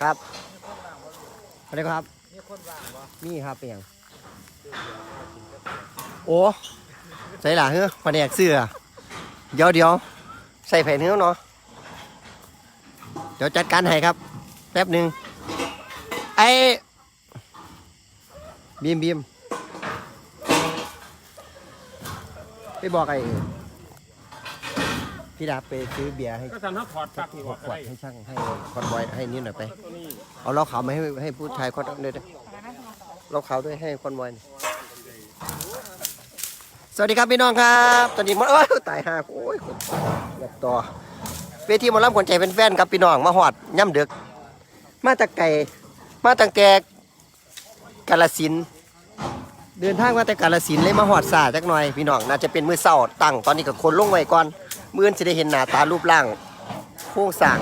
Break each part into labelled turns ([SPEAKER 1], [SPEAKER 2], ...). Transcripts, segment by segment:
[SPEAKER 1] ครับอะไรครับ
[SPEAKER 2] มีคนว่างบ่
[SPEAKER 1] นี่ครับเป็นยังโอ้ใส่หล่ะเฮ้อแผนกเสื้อเดี๋ยวเดี๋ยวใส่แผ่นเฮ้อเนาะเดี๋ยวจัดการให้ครับ แป๊บหนึ่งไอ้บีมบีมไปบอกไอ้ พี่ดาบไปซื้อเบียร์ให้
[SPEAKER 2] ก็ทำให้ถอดปลั๊กนี่
[SPEAKER 1] ข
[SPEAKER 2] อ
[SPEAKER 1] ว
[SPEAKER 2] อ
[SPEAKER 1] ด
[SPEAKER 2] ก
[SPEAKER 1] ขว
[SPEAKER 2] ได้
[SPEAKER 1] ดให้ช่างให้คอนบอยให้นี่หน่อยไป
[SPEAKER 2] ตัวนี้
[SPEAKER 1] เอาเหล้าขาวมาให้ให้ผู้ชายคนเดียวด้วยเหล้าขาวด้วยให้คอนบอยหน่อยสวัสดีครับพี่น้องครับ ตอนนี้มันเอ้ยตายห่าโอ้ยคนอยากต่อเวทีหมารับคนใจเป็นแฟนครับพี่น้องมาหอดย่ำเดึกมาจากไก่มาตั้งแต่กาลสินธุ์เดินทางมาแต่กาลสินธุ์เลยมาหอดสาจักหน่อยพี่น้องน่าจะเป็นมือเศร้าตั้งตอนนี้กับคนลงไว้ก่อน มืออนจะได้เห็นหน้าตารูปร่าง โครงสร้าง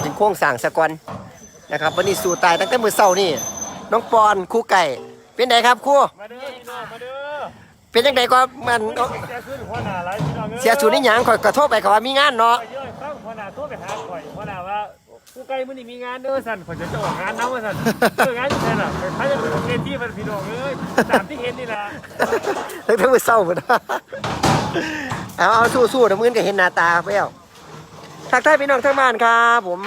[SPEAKER 1] เป็นโครงสร้างสะก่อนนะครับ วันนี้สู่ตายตั้งแต่มือเช้านี่น้องปอนครู่ไก่เป็นไงครับครู่
[SPEAKER 2] มาเด้อพี่น้องมาเด้อ
[SPEAKER 1] เป็นยังไงก็มันเอ้า
[SPEAKER 2] แกขึ้นหัวหน้าไรพี่น้องอ้
[SPEAKER 1] เสียสูนนี่หยังข่อยกระทบไปเขาว่ามีงานเนาะ
[SPEAKER 2] ไปเยอะตั้งหัวหน้าโทรไปหาข่อยหัวหน้าว่าผู้ไกลมื้อนี้มีงานเด้อสั่นข่อยจะจะออกงานน้ำว่าสั่นเอองานอยู่แค่น่ะไปพายจะเป็นเกณฑ์ที่มันพี่น้องเอ้ยตามที่เห็นนี่ล่ะ
[SPEAKER 1] ตั้งแต่มือเช้าหมด เอาเอาสู้ๆเดี๋ยวมื้อนี้ก็เห็นหน้าตาไปแล้วทักทายพี่น้องทั้งบ้านครับผม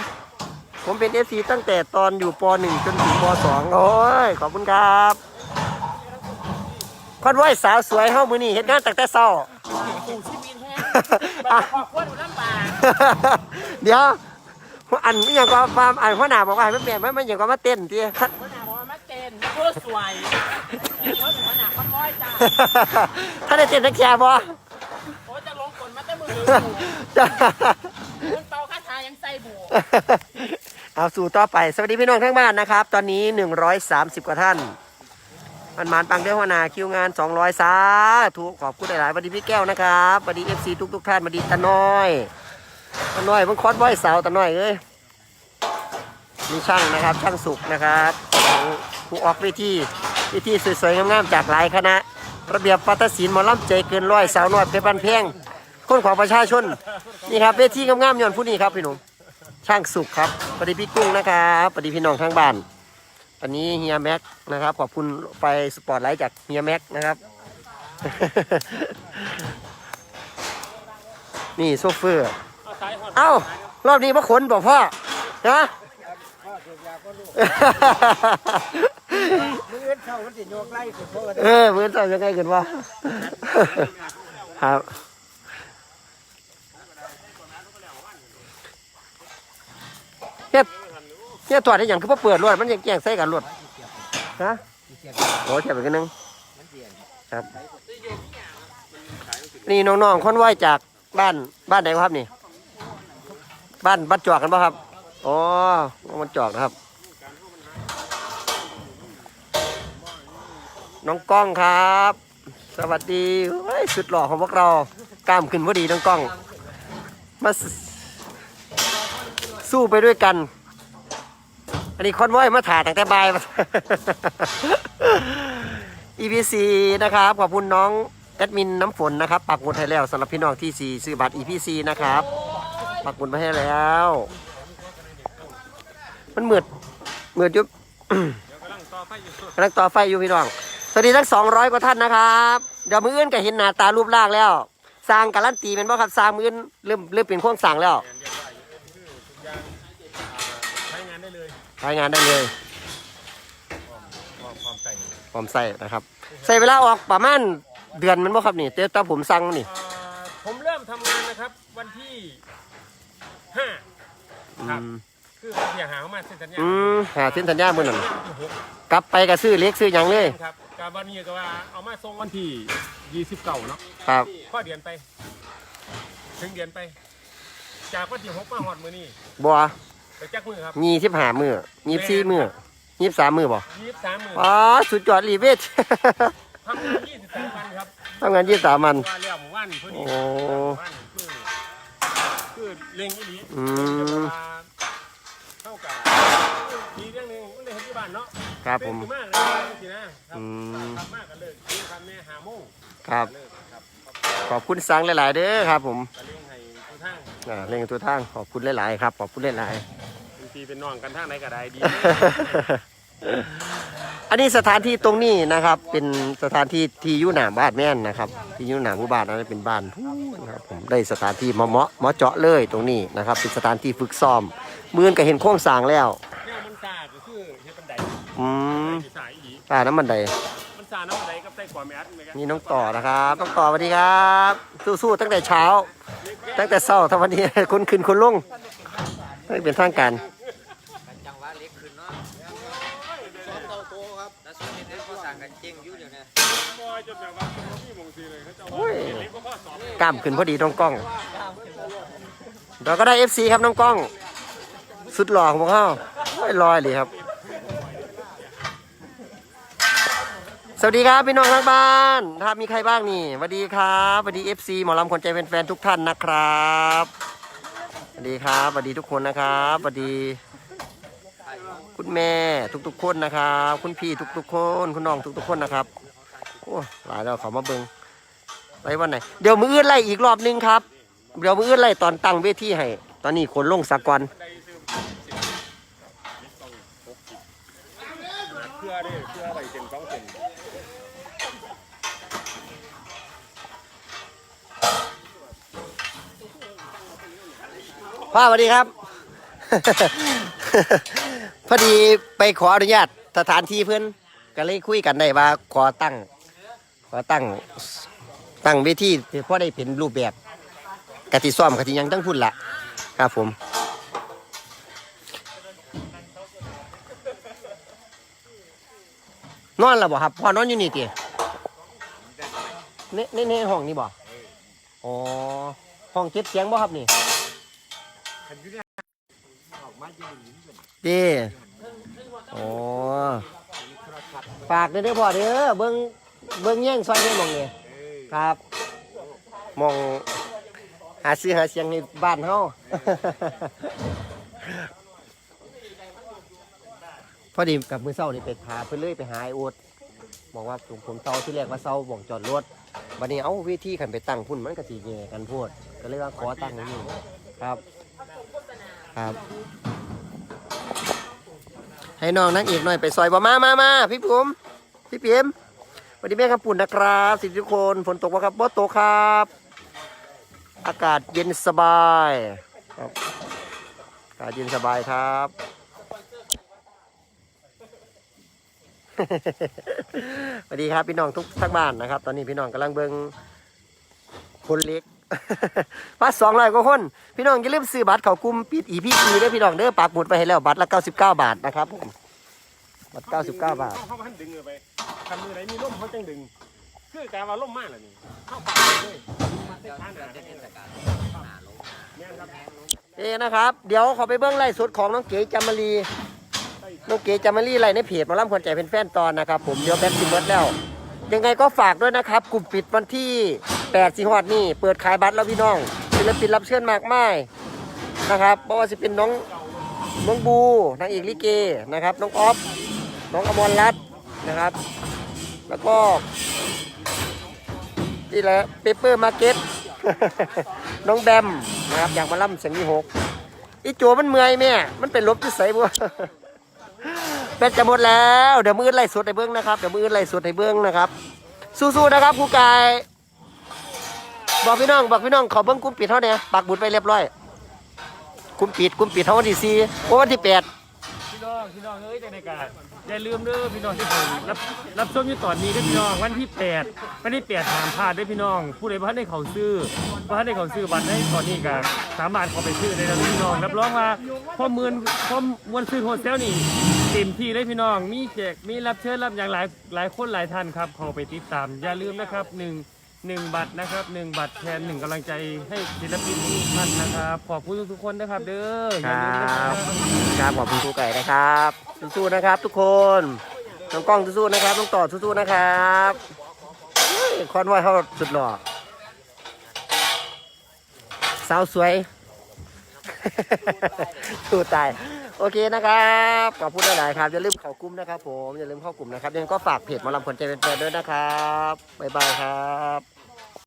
[SPEAKER 1] ผมเป็นเอฟซีตั้งแต่ตอนอยู่ป .1 จนถึงป .2 โอ้ยขอบคุณครับคอนไว้สาวสวยเฮ้ามือนี่เห็นงานตั้งแต่เช้า
[SPEAKER 3] ปู่ชีวิตแห้ง
[SPEAKER 1] อะ
[SPEAKER 3] ขอบคุณหนูลำบาก
[SPEAKER 1] เดี๋ยวอันนี้ยังก็ฟาร์มอันพ่อหนาบอกว่าให้มันเปลี่ยนมันมันยังก็มาเต้นที
[SPEAKER 3] คนหนาบอกว่ามาเต้นเพื่อสวยคนหนูหนาคอนร้อยจ้า
[SPEAKER 1] ถ้าได้เต้นนักแชร์บ่
[SPEAKER 3] โอ้ยจะลง
[SPEAKER 1] จ้ะ
[SPEAKER 3] คุณเป่าคาถายังใส่บู
[SPEAKER 1] เอาสู่ต่อไป สวัสดีพี่น้องทั้งบ้านนะครับ ตอนนี้ 130 กว่าท่านมันมานปังเด้อหัวหนาคิวงาน 200สาธุขอบคุณหลายๆวัสดีพี่แก้วนะครับวัสดีเอฟซีทุกๆท่านวัสดีตาน้อยตาน้อยมันคอสบอยสาวตาน้อยเอ้ยมีช่างนะครับช่างสุกนะครับผู้ออกเวทีเวทีสวยๆงามๆจากหลายคณะ ระเบียบปัตศิลป์หมอลำใจเกินร้อยสาวน้อยเพชรบันเพียง คนของประชาชนนี่ครับเวทีงามๆย้อนผู้นี้ครับพี่หนุ่มช่างสุกครับสวัสดีพี่กุ้งนะครับสวัสดีพี่น้องทั้งบ้านอันนี้เฮียแม็กนะครับ ขอบคุณไฟสปอตไลท์จากเฮียแม็กนะครับ นี่โซเฟอร์
[SPEAKER 2] เอาสายหอด
[SPEAKER 1] เอ้ารอบนี้มาขนบอกพ่อนะ
[SPEAKER 2] มือเอ็นเข้ามันสิโยกไล่สิโทษ
[SPEAKER 1] เออเหมือนจะยังไงกันวะครับเฮ็ด เฮ็ดถอดได้อย่างคือพอเปิดรวดมันยังแกล้งใส่กันรวดฮะโอ้เทียบไปกันนึงครับนี่น้องๆคนไหวจากบ้านบ้านไหนครับนี่ บ้านบ้านจอกกันป่ะครับอ๋อมันจอกนะครับ น้องกล้องครับ สวัสดีเฮ้สุดหล่อของพวกเรากล้ามขึ้นพอดีน้องกล้อง มาสู้ไปด้วยกัน นนี้คนว้อยมาถ่ายตั้งแต่บ่าย EPC นะครับ ขอบคุณน้องแอดมินน้ำฝนนะครับ ปักหมุดให้แล้วสำหรับพี่น้องที่สีซื้อบัตร EPC นะครับ ปักหมุดมาให้แล้ว มันเหมือดเหมือดยุบ กำลังต่อไฟอยู่พี่น้อง สวัสดีทั้ง200กว่าท่านนะครับ เดี๋ยวมืออื่นก็เห็นหน้าตารูปร่างแล้ว สร้างการันตีเป็นบ่ครับสร้างมืออื่นเริ่มเริ่มเป็นโครงสร้างแล้ว
[SPEAKER 2] ใช้งานได้ เลย
[SPEAKER 1] รายงานได้เลย
[SPEAKER 2] ความความใจ
[SPEAKER 1] พร้อมใส่นะครับ ใส่เวลาออกประมาณเดือนแมันบ่ครับนี่เต้ตาผมสั่งนี่
[SPEAKER 2] อ่าผมเริ่มทำงานนะครับ วันที่ห้าครับ
[SPEAKER 1] อืม
[SPEAKER 2] คือวันที่หามาเซ็นสัญญา
[SPEAKER 1] อืมหาเส้นสัญญาเมื่อนั้น
[SPEAKER 2] วันที่หก
[SPEAKER 1] กลับไปก็ซื้อเล็กซื้อหยังเลย
[SPEAKER 2] ครับการวันนี้ก็ว่าเอามาส่งวันที่ยี่สิบเก้าเนาะ
[SPEAKER 1] ครับ
[SPEAKER 2] ข้อเดือนไป ถึงเดือนไป จากวันที่หกมาหอดมือนี่
[SPEAKER 1] บัว
[SPEAKER 2] ไปจักมือครับ
[SPEAKER 1] ยี่สิบห้ามือยี่สิบสี่มือยี่สิบสามมือบ่
[SPEAKER 2] ยี่สิบสามมือ
[SPEAKER 1] อ๋อสุดยอดรีเวท
[SPEAKER 2] ทำงานยี่สิบสามวันครับ
[SPEAKER 1] ทำงานยี่สิบสามวัน
[SPEAKER 2] ว่าเรียกหมู่บ้านพอดี
[SPEAKER 1] โอ้
[SPEAKER 2] หมู่บ้านคือคือเล็งอีหลี
[SPEAKER 1] อืม
[SPEAKER 2] เท่ากับมีเรื่องหนึงมันเลยเห็นที่บ้านเนาะ
[SPEAKER 1] ครับผม
[SPEAKER 2] เป็นมากเลยสินะครับ
[SPEAKER 1] อืม
[SPEAKER 2] ทำมากกันเลยคือทำแม่หาโมง
[SPEAKER 1] ครับ
[SPEAKER 2] เลิกครับ
[SPEAKER 1] ขอบคุณสังหลาย ๆ เด้อครับ ผม
[SPEAKER 2] กระเลี้ยงให้ทุกทาง
[SPEAKER 1] อ่าเร่งตัวทางขอบคุณหลาย ๆ ครับขอบคุณหลาย
[SPEAKER 2] เป็น พี่เป็นน้องกันทางไหนก็ได้ดี
[SPEAKER 1] อันนี้สถานที่ตรงนี้นะครับ เป็นสถานที่ที่อยุหนาบ้านแม่นนะครับ ที่อยุหนาหมู่บ้านนั้นเป็นบ้านพู้นะครับผมได้สถานที่เหมาะเหมาะเหมาะเจาะเลยตรงนี้นะครับ เป็นสถานที่ฝึกซ้อมมือนก็เห็นโครงสร้างแล้ว
[SPEAKER 2] เนี่ยมันซาก็คือเฮ็ดบันได
[SPEAKER 1] อืม
[SPEAKER 2] สายอี
[SPEAKER 1] ตาน้ำมันใด
[SPEAKER 2] มันซาน้ำบันไดกับไส้กว่าแมสเหมือนกัน
[SPEAKER 1] นี่น้องต่อนะครับน้องต่อสวัสดีครับ สู้ๆตั้งแต่เช้า ตั้งแต่เช้าทั้งวันนี้คนขึ้นคนลงไม่เป็นทางการ
[SPEAKER 4] จังหวะเล็กขึ้นเนาะซ้อมเตาโตครับ แล้วส่วนนี้เขาสั่งกันเก่งอยู่เดี๋ยวนี้
[SPEAKER 2] บอยจนแบบว่าพี่มงซีเลยเขาจะ
[SPEAKER 1] โอ้ย
[SPEAKER 2] เล็กก็ข้อสอบ
[SPEAKER 1] กล้ามขึ้นพอดีน้องกล้อง เราก็ได้ FC ครับน้องกล้อง สุดหล่อของพวกเขาไม่ลอยเลยครับ สวัสดีครับพี่น้องทางบ้านถ้ามีใครบ้างนี่สวัสดีครับสวัสดี FC หมอลำคนใจเป็นแฟนทุกท่านนะครับสวัสดีครับสวัสดีทุกคนนะครับสวัสดี คุณแม่ทุกๆคนนะครับ คุณพี่ทุกๆคน คุณน้องทุกๆคนนะครับโอ้หลายแล้วเขามาเบิงไว้วันไหนเดี๋ยวมืออื่นไล่อีกรอบนึงครับ เดี๋ยวมืออื่นไล่ตอนตั้งเวทีให้ ตอนนี้ขนลงสากอน
[SPEAKER 2] เพื่อได้เพื่ออะไรเซ็นสองเซ็น
[SPEAKER 1] พ่อสวัสดีครับ อดีไปขออนุญาตสถานที่เพื่อนก็เลยคุยกันได้ว่าขอตั้ง ขอตั้งตั้งเวทีเพื่อพอได้เป็นรูปแบบกติซ้อมกติยังตั้งพุ่นละครับผมนอนแล้วบ่ครับพ่อนอนอยู่นี่ตีในในในห้องนี่บ่อ๋อห้องเก็บเสียงบ่ครับนี่ ดีอ๋อฝากเด้อพ่อเด้อเบิ่งเบิ่งแย่งซอยเด้มองนี่ครับมองหาซื้อหาเสียงในบ้านเฮาพอดีกับมือเศร้านี่ไปพาเพื่อนเลยไปหาไอ้โอ๊ตบอกว่าผมผมเศร้าที่แรกว่าเศร้าบ่องจอดรถวันนี้เอ้าเวทีขันไปตั้งพุ่นมันก็สีแย่กันพูด ก็เลยว่าขอตั้งนี่ครับ ครับ ให้น้องนักเอกหน่อยไปซอยบ่มามามาพี่ปุ๋มพี่เปียมสวัสดีแม่คำปุ่นนะครับสิทุกคนฝนตกวะครับบ่ตกครับ อากาศเย็นสบายครับอากาศเย็นสบายครับสวัสดีครับพี่น้องทุกทั้งบ้านนะครับ ตอนนี้พี่น้องกำลังเบิงคนเล็ก มาสองร้อยกว่าคน พี่น้องอย่าลืมซื้อบัตรเขากลุ่มปิดอีพีพีด้วยพี่น้องเด้อปากหมุดไปให้แล้วบัตรละ99บเก้าบาทนะครับผมบัตร99บเก้าบาท
[SPEAKER 2] เขาพันดึงเลยไปทำมือไหนมีร่มเขาจังดึง คือการว่าร่มมากเลยนี่เข้าปากเลย
[SPEAKER 4] เดี๋ยวเดี๋ยเทศกาหนา
[SPEAKER 2] เนี่ยครับ
[SPEAKER 1] เอ้นะครับ เดี๋ยวขอไปเบิ้องไล่สุดของน้องเก๋จามารีน้องเก๋จามารีไล่ในเพจมาล่ำคนใจเป็นแฟนตอนนะครับ ผมเดี๋ยวแบตสิเบิดแล้ว ยังไงก็ฝากด้วยนะครับ กลุ่มปิดวันที่ 8สิงหาคมนี่ เปิดขายบัตรแล้วพี่น้องศิลปินรับเชิญมากมายนะครับเพราะว่าจะเป็นน้องน้องบูนางเอกลิเกนะครับน้องออฟน้องอมรรัตน์นะครับ แล้วก็นี่แหละเปเปอร์มาร์เก็ตน้องแบมนะครับอยากมาล่ำเสียงมีหกอีโจมันเมื่อยแม่มันเป็นลบที่ใสบัวเป็นจะหมดแล้ว เดี๋ยวมืออไล่สดในเบื้องนะครับเดี๋ยวมืออไล่สดในเบื้องนะครับ สู้ๆนะครับครูกาย บอกพี่น้องบอกพี่น้องขอเบื้องกุ้มปิดเท่าเนี่ยปักบุญไปเรียบร้อยกุ้มปิดกุ้มปิดเท่าวันที่สี่โอ้วันที่แปด
[SPEAKER 2] พี่น้องพี่น้องเอ้ยในรายการอย่าลืมเด้อพี่น้องที่ผมรับรับชมอยู่ตอนนี้เด้อพี่น้องวันที่แปดวันที่แปดถามพลาดเด้อพี่น้อง ผู้ใดบ่ทันได้เขาซื้อบ่ทันได้เขาซื้อบัตรให้ตอนนี้ก็สามารถเข้าไปซื้อได้แล้วพี่น้องรับรองว่าข้อมูลข้อมวลซื้อโฮเทลนี่เต็มที่เลยพี่น้องมีแจกมีรับเชิญรับอย่างหลายหลายคนหลายท่านครับเข้าไปติดตามอย่าลืมนะครับหนึ่ง หนึ่งบัตรนะครับหนึ่งบัตรแทนหนึ่งกำลังใจให้ศิลปินทุกท่านนะครับ ขอบคุณทุกๆคนนะครับ เด้ออย่าลืมนะครับ
[SPEAKER 1] ครับขอบคุณครูไก่นะครับสู้ๆนะครับ ทุกคนน้องกล้องสู้ๆนะครับน้องต่อสู้ๆนะครับเฮ้ยคอนวอยเขาสุดหล่อสาวสวย สู้ตายโอเคนะครับขอบคุณหลายๆครับอย่าลืมเข้ากลุ่มนะครับ ผมอย่าลืมเข้ากลุ่มนะครับยังไงก็ฝากเพจหมาลำคนใจเป็นแฟนด้วยนะครับบ๊ายบายครับ